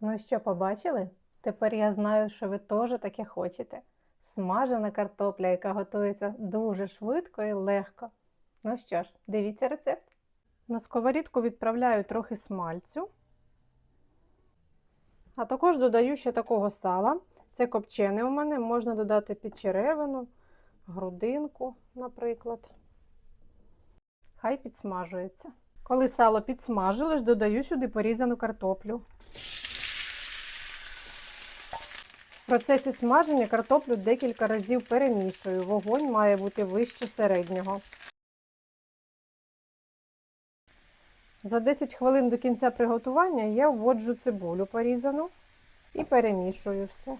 Ну що, побачили? Тепер я знаю, що ви теж таке хочете. Смажена картопля, яка готується дуже швидко і легко. Ну що ж, дивіться рецепт. На сковорідку відправляю трохи смальцю. А також додаю ще такого сала. Це копчене у мене, можна додати підчеревину, грудинку, наприклад. Хай підсмажується. Коли сало підсмажилось, додаю сюди порізану картоплю. Процесі смаження картоплю декілька разів перемішую. Вогонь має бути вище середнього. За 10 хвилин до кінця приготування я вводжу цибулю порізану і перемішую все.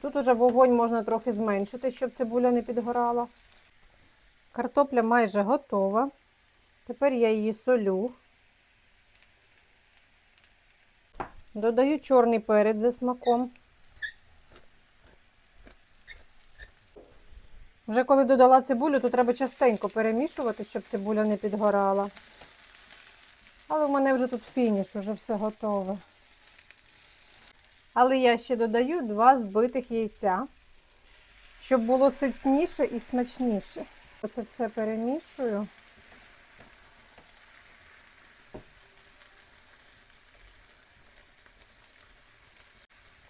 Тут уже вогонь можна трохи зменшити, щоб цибуля не підгорала. Картопля майже готова. Тепер я її солю. Додаю чорний перець за смаком. Вже коли додала цибулю, то треба частенько перемішувати, щоб цибуля не підгорала. Але в мене вже тут фініш, уже все готове. Але я ще додаю два збитих яйця, щоб було ситніше і смачніше. Оце все перемішую.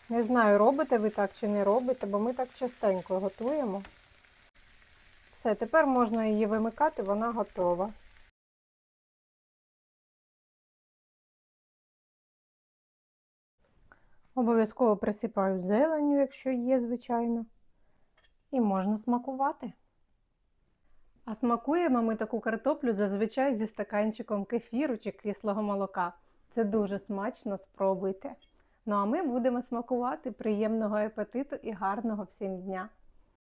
Не знаю, робите ви так чи не робите, бо ми так частенько готуємо. Все, тепер можна її вимикати, вона готова. Обов'язково присипаю зеленню, якщо є, звичайно. І можна смакувати. А смакуємо ми таку картоплю зазвичай зі стаканчиком кефіру чи кислого молока. Це дуже смачно, спробуйте. Ну а ми будемо смакувати приємного апетиту і гарного всім дня!